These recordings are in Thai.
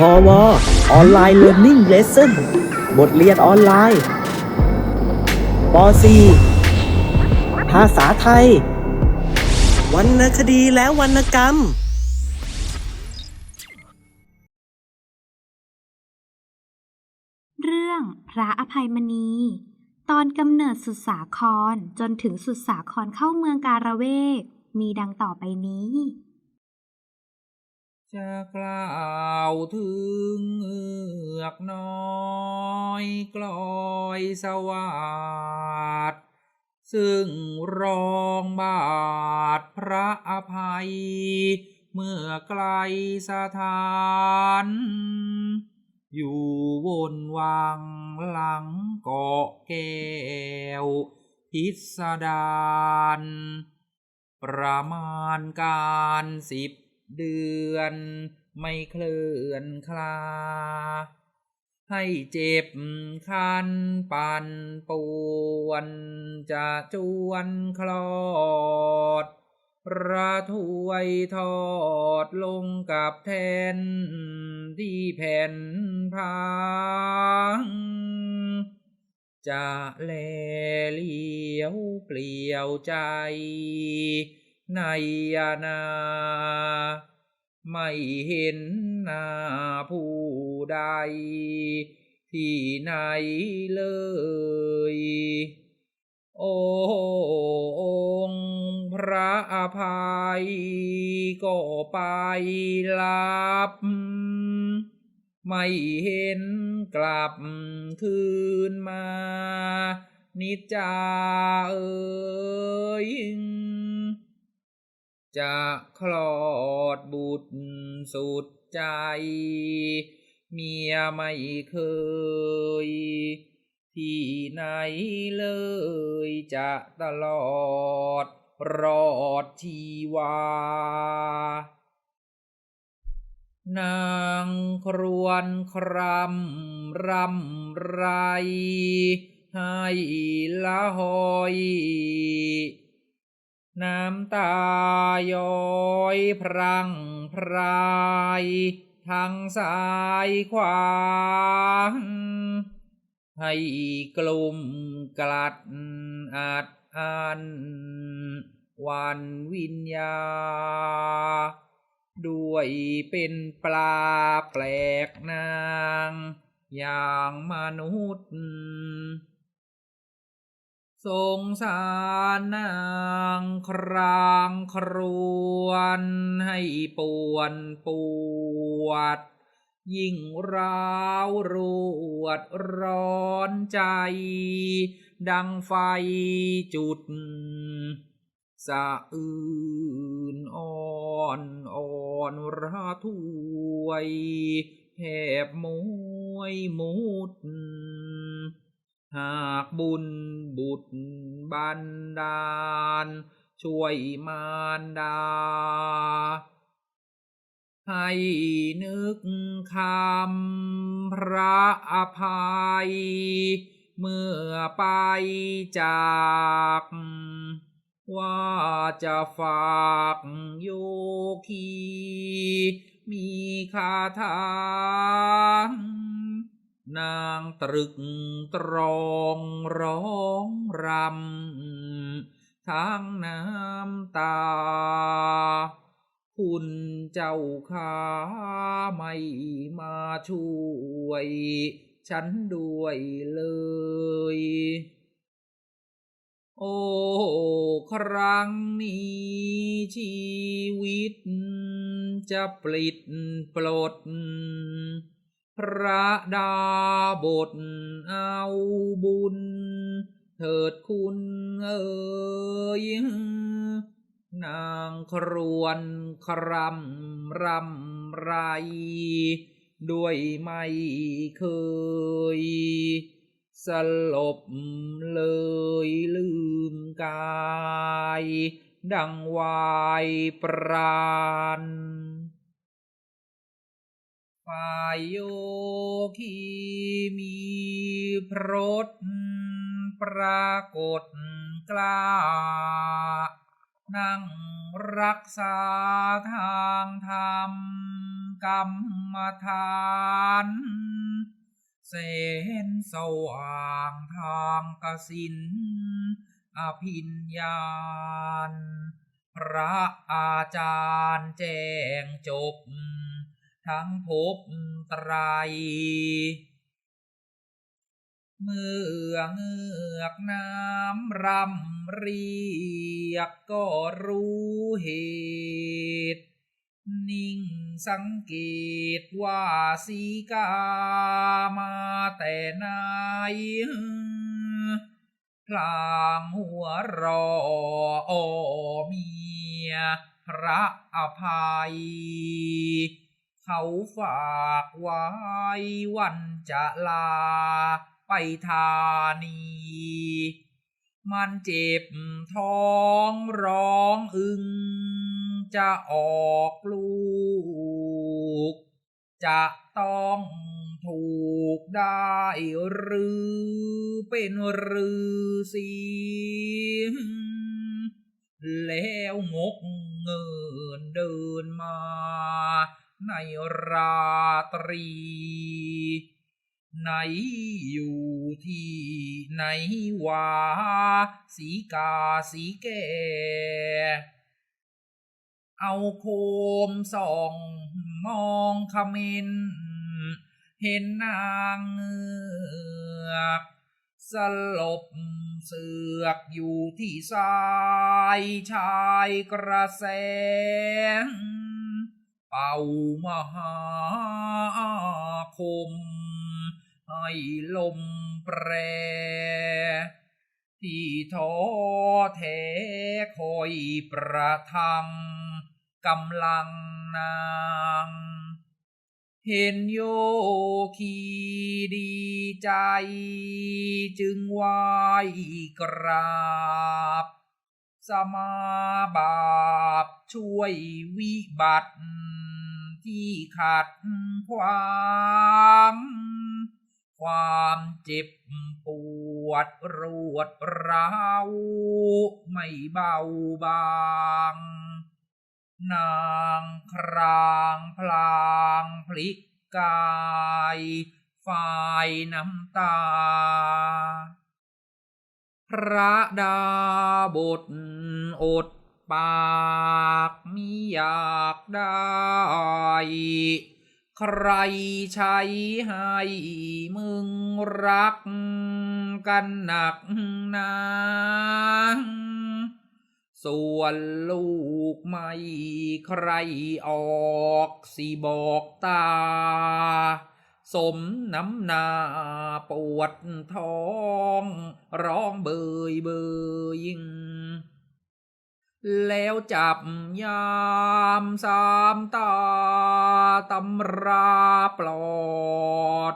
พอวออนไลน์เรียน i ิ g เลส s o n บทเรียนออนไลน์ป .4 ภาษาไทย วรรณคดีและวรรณกรรม เรื่องพระอภัยมณี ตอนกำเนิดสุดสาครจนถึงสุดสาครเข้าเมืองการะเวก มีดังต่อไปนี้ จะกล่าวถึงเอือกน้อยกลอยสวัสดซึ่งรองบาทพระอภัย เมื่อไกลสถาน อยู่วนวังหลังเกาะแก้วพิสดารประมาณการสิบ เดือนไม่เคลื่อนคลา ให้เจ็บคันปันปวนจะจวนคลอด ระถวยทอดลงกับแทนที่แผ่นพังจะแลเลี้ยวเปลี่ยวใจ ในยานา ไม่เห็นหน้าผู้ใด ที่ไหนเลย โอ้องค์พระอภัย ก็ไปลับ ไม่เห็นกลับคืนมา นิจจาเอ่ย จะคลอดบุตรสุดใจ เมียไม่เคย ที่ไหนเลยจะตลอด รอดชีวานางครวนครำรำไร ให้ละหอย น้ำตาย้อยพรังพรายทั้งสายขวางให้กลุ่มกลัดอัดอันวันวิญญา ด้วยเป็นปลาแปลกนาง อย่างมนุษย์ สงสารนางครางครวนให้ปวนปวด ยิ่งร้าวรวดร้อนใจ ดังไฟจุด สะอื่นอ่อนอ่อนระทวยแทบมวยมุด หากบุญบุตรบันดาล ช่วยมารดา ให้นึกคำพระอภัย เมื่อไปจากว่าจะฝากโยคี มีคาถา นางตรึกตรองร้องรำทั้งน้ำตา คุณเจ้าข้าไม่มาช่วย ฉันด้วยเลย โอ้ครั้งนี้ชีวิตจะปลิดปลด พระดาบทเอาบุญ เถิดคุณเอ๋ยนางครวนครำรำไร ด้วยไม่เคย สลบเลยลืมกาย ดังวายปราณ ฝ่ายโยคีมีพรตปรากฏกล้า นั่งรักษาทางธรรมกรรมฐานเส้นสว่างทางกสินอภิญญาณ พระอาจารย์แจ้งจบ ทั้งภพไตรเมื่อเงือกน้ำรำเรียกก็รู้เหตุ นิ่งสังเกตว่าสีกามาแต่ไหนพลางหัวรออเมีย พระอภัย เขาฝากไว้วันจะลาไปธานี มันเจ็บท้องร้องอึง จะออกลูก จะต้องถูกได้หรือเป็นรือสีแล้วงกเงินเดินมา ในราตรี ไหนอยู่ที่ไหนวาสีกาสีแก่ เอาโคมส่องมองเขมินเห็นนางเงือกสลบเสือกอยู่ที่สายชายกระแสง เป่ามหาคม ให้ลมแปร ที่ท้อแท้คอยประทังกำลังนางเห็นโยคีดีใจ จึงไหวกราบ สมาบาปช่วยวิบัติ ที่ขัดขวางความเจ็บปวดรวดร้าวไม่เบาบาง นางครางพลางพลิกกายฝ่ายน้ำตา พระดาบทอดปากมิอยากได้ ใครใช้ให้มึงรักกันหนักนาส่วนลูกไม่ใครออกสิบอกตา สมน้ำนาปวดท้อง ร้องเบยเบยยิง แล้วจับยามสามตาตำราปลอด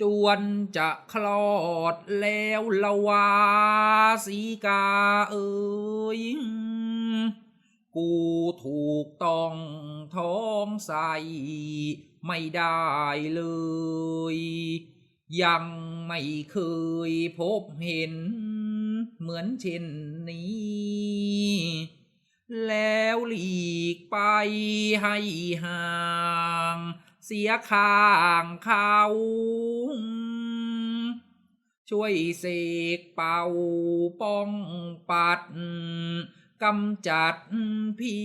จวนจะคลอดแล้วละวาสีกาเอ้ยกูถูกต้องท้องใสไม่ได้เลย ยังไม่เคยพบเห็น เหมือนเช่นนี้ แล้วหลีกไปให้ห่าง เสียข้างเขาช่วยเสกเป่าป้องปัดกำจัดพี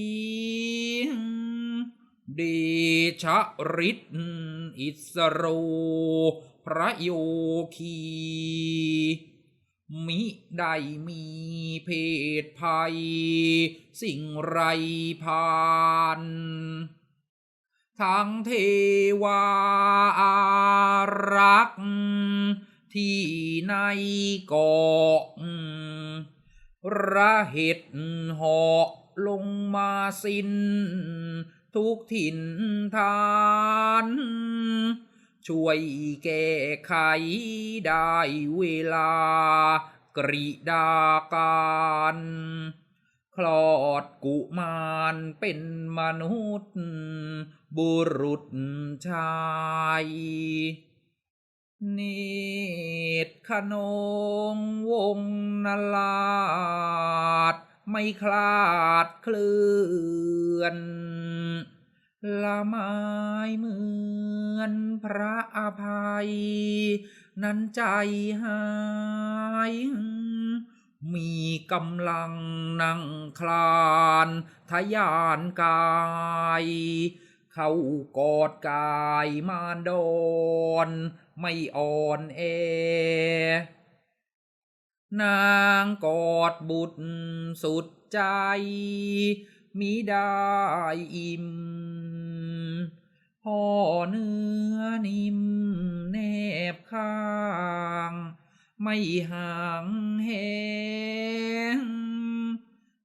เดชะฤทธิ์อิสโรพระโยคี มิได้มีเพศภัย สิ่งไรพานทั้งเทวาอารักษ์ที่ในเกาะระเหตุหาะลงมาสิ้นทุกถิ่นฐาน ช่วยแก้ไขได้เวลากริดาการคลอดกุมารเป็นมนุษย์ บุรุษชายเนตขนงวงนลาด ไม่คลาดเคลื่อน ละไม้เหมือนพระอภัย นั้นใจหาย มีกำลังนั่งคลานทยานกาย เข้ากอดกายมารดอนไม่อ่อนแอนางกอดบุตรสุดใจมิได้อิ่ม พ่อเนื้อนิ่มแนบข้าง ไม่ห่างแหง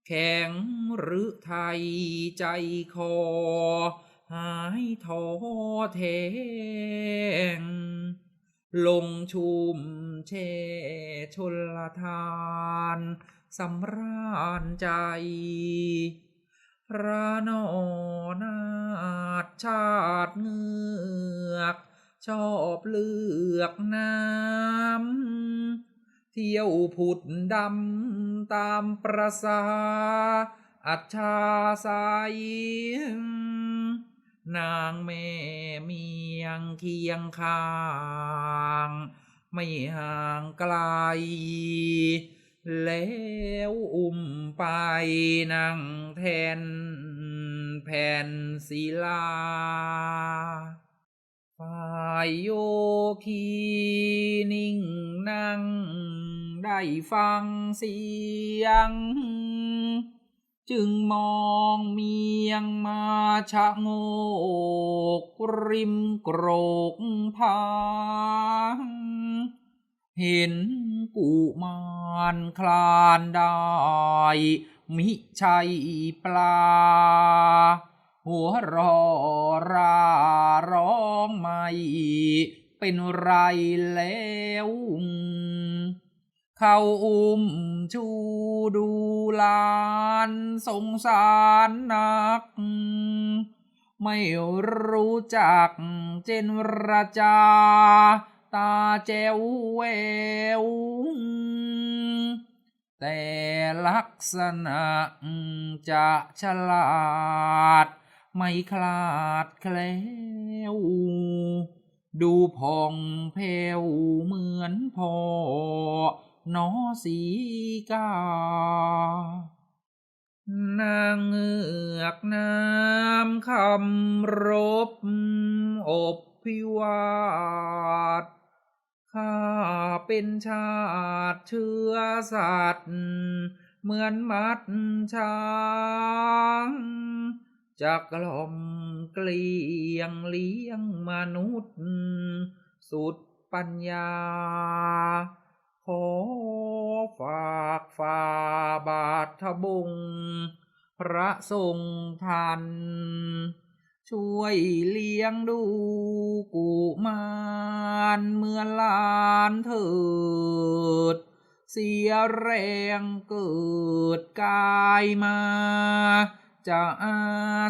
แข็งหรือไทยใจคอ หายท้อแทงลงชุมแช่ชนละทานสำราญใจ ระนอนาถชาติเงือก ชอบเลือกน้ำ เที่ยวผุดดำตามประสา อัจฉาใสยนางแม่เมียงเคียงข้าง ไม่ห่างไกล แล้วอุ้มไปนั่งแทนแผ่นศิลาฝ่ายโยคีนิ่งนั่ง ได้ฟังเสียง จึงมองเมียงมาชะโงก ริมโกรกพาง เห็นกุมารคลานได้ มิใช่ปลา หัวรอราร้องไม่เป็นไรแล้วเขาอุ้มชูดูลานสงสารนัก ไม่รู้จักเจนรจา แจวแวว แต่ลักษณะจะฉลาด ไม่คลาดแคล้วดูผ่องแผ้วเหมือนพ่อนอสีกานางเงือกน้ำคำรบอบพิวาท ข้าเป็นชาติเชื้อสัตว์เหมือนมัดช้างจะกล่อมเกลียงเลี้ยงมนุษย์ สุดปัญญา ขอฝากฝ่าบาททบง พระทรงทัน ช่วยเลี้ยงดูกุมารเมื่อลานเถิด เสียแรงเกิดกายมา จะอา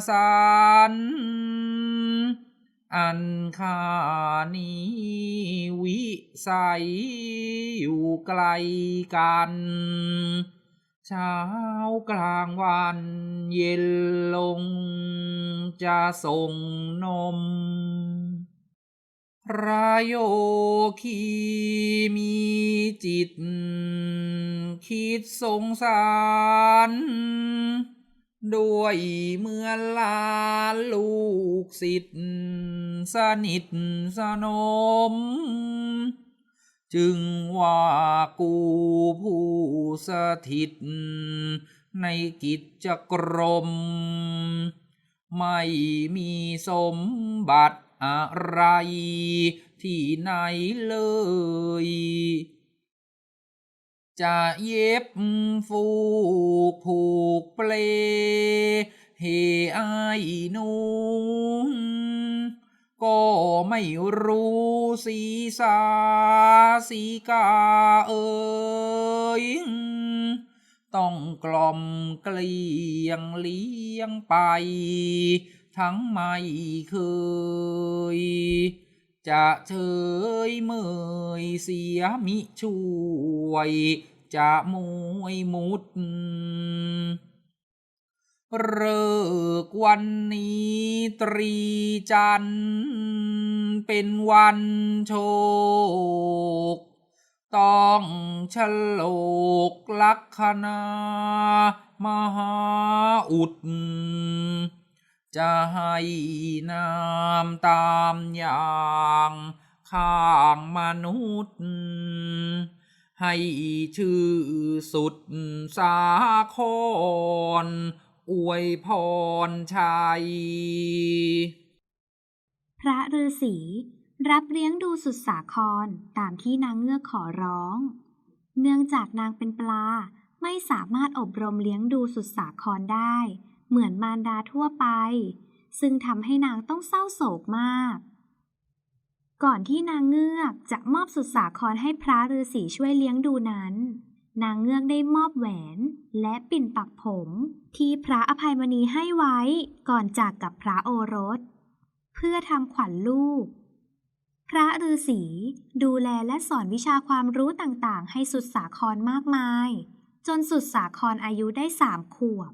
สารอันคานี้วิสัยอยู่ไกลกัน เช้ากลางวันเย็นลงจะส่งนม พระโยคีมีจิต คิดสงสาร ด้วยเมื่อลานลูกศิษย์สนิทสนม จึงว่ากูผู้สถิต ในกิจกรม ไม่มีสมบัติอะไร ที่ไหนเลย จะเย็บฟูกผูกเปล เฮไอายหนู ก็ไม่รู้สีสาสีกาเอ่ยต้องกล่อมเกลียงเลี้ยงไป ทั้งไม่เคย จะเฉยเมยเสียมิช่วย จะมวยมุด เริกวันนี้ตรีจันทร์เป็นวันโชค ต้องฉลกลักษณามหาอุด จะให้นามตามอย่างข้างมนุษย์ ให้ชื่อสุดสาคร อวยพรชัย พระฤาษีรับเลี้ยงดูสุดสาครตามที่นางเงือกขอร้อง เนื่องจากนางเป็นปลาไม่สามารถอบรมเลี้ยงดูสุดสาครได้ เหมือนมารดาทั่วไป ซึ่งทำให้นางต้องเศร้าโศกมาก ก่อนที่นางเงือกจะมอบสุดสาครให้พระฤาษีช่วยเลี้ยงดูนั้น นางเงือกได้มอบแหวน และปิ่นปักผม ที่พระอภัยมณีให้ไว้ก่อนจากกับพระโอรส เพื่อทำขวัญลูก พระฤาษีดูแลและสอนวิชาความรู้ต่างๆ ให้สุดสาครมากมาย จนสุดสาครอายุได้สามขวบ